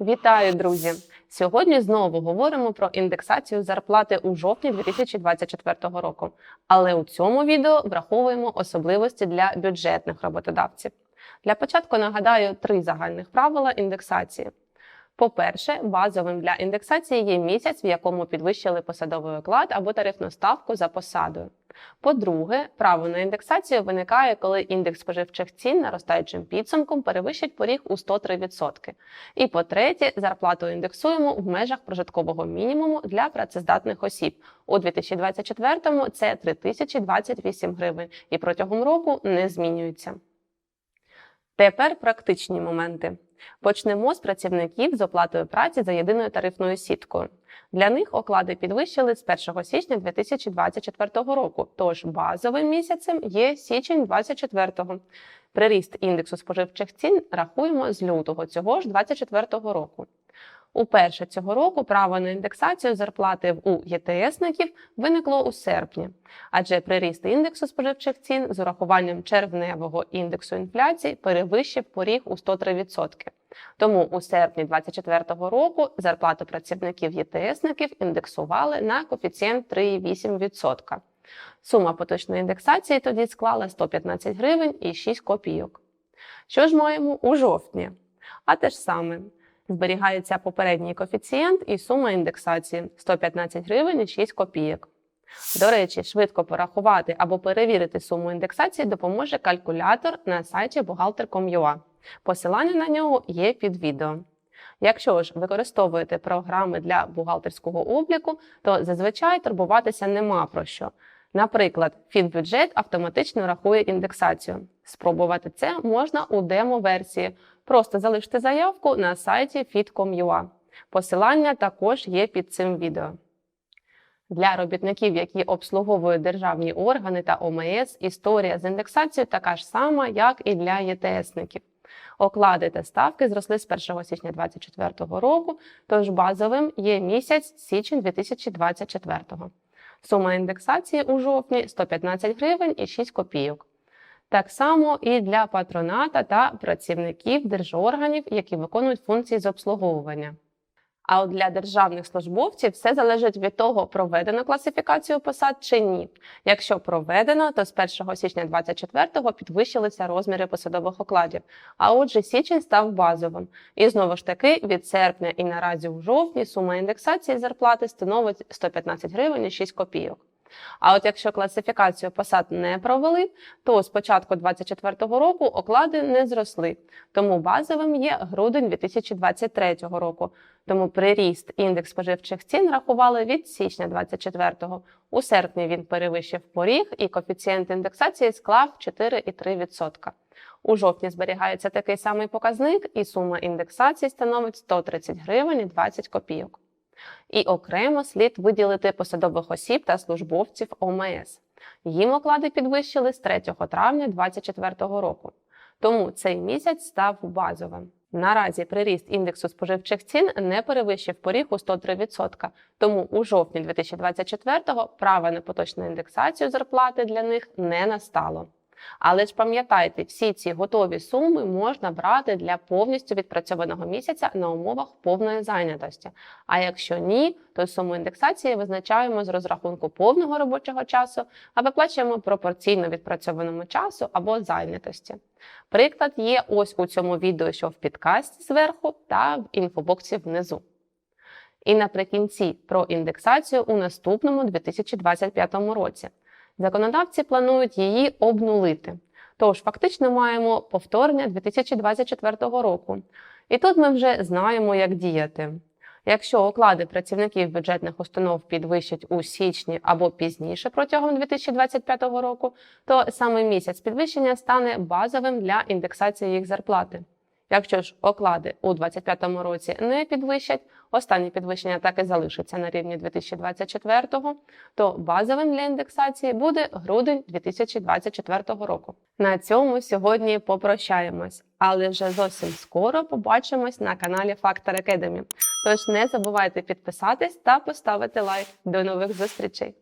Вітаю, друзі! Сьогодні знову говоримо про індексацію зарплати у жовтні 2024 року. Але у цьому відео враховуємо особливості для бюджетних роботодавців. Для початку нагадаю три загальних правила індексації. По-перше, базовим для індексації є місяць, в якому підвищили посадовий оклад або тарифну ставку за посадою. По-друге, право на індексацію виникає, коли індекс споживчих цін наростаючим підсумком перевищить поріг у 103%. І по-третє, зарплату індексуємо в межах прожиткового мінімуму для працездатних осіб. У 2024-му це 3028 гривень і протягом року не змінюється. Тепер практичні моменти. Почнемо з працівників з оплатою праці за єдиною тарифною сіткою. Для них оклади підвищили з 1 січня 2024 року, тож базовим місяцем є січень 2024. Приріст індексу споживчих цін рахуємо з лютого цього ж 2024 року. Уперше цього року право на індексацію зарплати у ЄТСників виникло у серпні, адже приріст індексу споживчих цін з урахуванням червневого індексу інфляції перевищив поріг у 103%. Тому у серпні 2024 року зарплату працівників ЄТСників індексували на коефіцієнт 3,8%. Сума поточної індексації тоді склала 115 гривень і 6 копійок. Що ж маємо у жовтні? А те ж саме. Зберігається попередній коефіцієнт і сума індексації 115 гривень і 6 копійок. До речі, швидко порахувати або перевірити суму індексації допоможе калькулятор на сайті buhalter.com.ua. Посилання на нього є під відео. Якщо ж використовуєте програми для бухгалтерського обліку, то зазвичай турбуватися нема про що. Наприклад, Фінбюджет автоматично рахує індексацію. Спробувати це можна у демо-версії. Просто залиште заявку на сайті fit.com.ua. Посилання також є під цим відео. Для робітників, які обслуговують державні органи та ОМС, історія з індексацією така ж сама, як і для ЄТСників. Оклади та ставки зросли з 1 січня 2024 року, тож базовим є місяць січень 2024. Сума індексації у жовтні 115 гривень і 6 копійок. Так само і для патроната та працівників держорганів, які виконують функції з обслуговування. А от для державних службовців все залежить від того, проведено класифікацію посад чи ні. Якщо проведено, то з 1 січня 2024 підвищилися розміри посадових окладів. А отже, січень став базовим. І знову ж таки, від серпня і наразі у жовтні сума індексації зарплати становить 115 гривень і 6 копійок. А от якщо класифікацію посад не провели, то з початку 2024 року оклади не зросли. Тому базовим є грудень 2023 року. Тому приріст індекс споживчих цін рахували від січня 2024-го. У серпні він перевищив поріг, і коефіцієнт індексації склав 4,3%. У жовтні зберігається такий самий показник, і сума індексації становить 130 гривень і 20 копійок. І окремо слід виділити посадових осіб та службовців ОМС. Їм оклади підвищили з 3 травня 2024 року. Тому цей місяць став базовим. Наразі приріст індексу споживчих цін не перевищив поріг у 103%, тому у жовтні 2024-го право на поточну індексацію зарплати для них не настало. Але ж пам'ятайте, всі ці готові суми можна брати для повністю відпрацьованого місяця на умовах повної зайнятості. А якщо ні, то суму індексації визначаємо з розрахунку повного робочого часу, а виплачуємо пропорційно відпрацьованому часу або зайнятості. Приклад є ось у цьому відео, що в підкасті зверху та в інфобоксі внизу. І наприкінці про індексацію у наступному 2025 році. Законодавці планують її обнулити. Тож фактично маємо повторення 2024 року. І тут ми вже знаємо, як діяти. Якщо оклади працівників бюджетних установ підвищать у січні або пізніше протягом 2025 року, то саме місяць підвищення стане базовим для індексації їх зарплати. Якщо ж оклади у 2025 році не підвищать, останнє підвищення так і залишиться на рівні 2024, то базовим для індексації буде грудень 2024 року. На цьому сьогодні попрощаємось, але вже зовсім скоро побачимось на каналі Factor Academy. Тож не забувайте підписатись та поставити лайк. До нових зустрічей!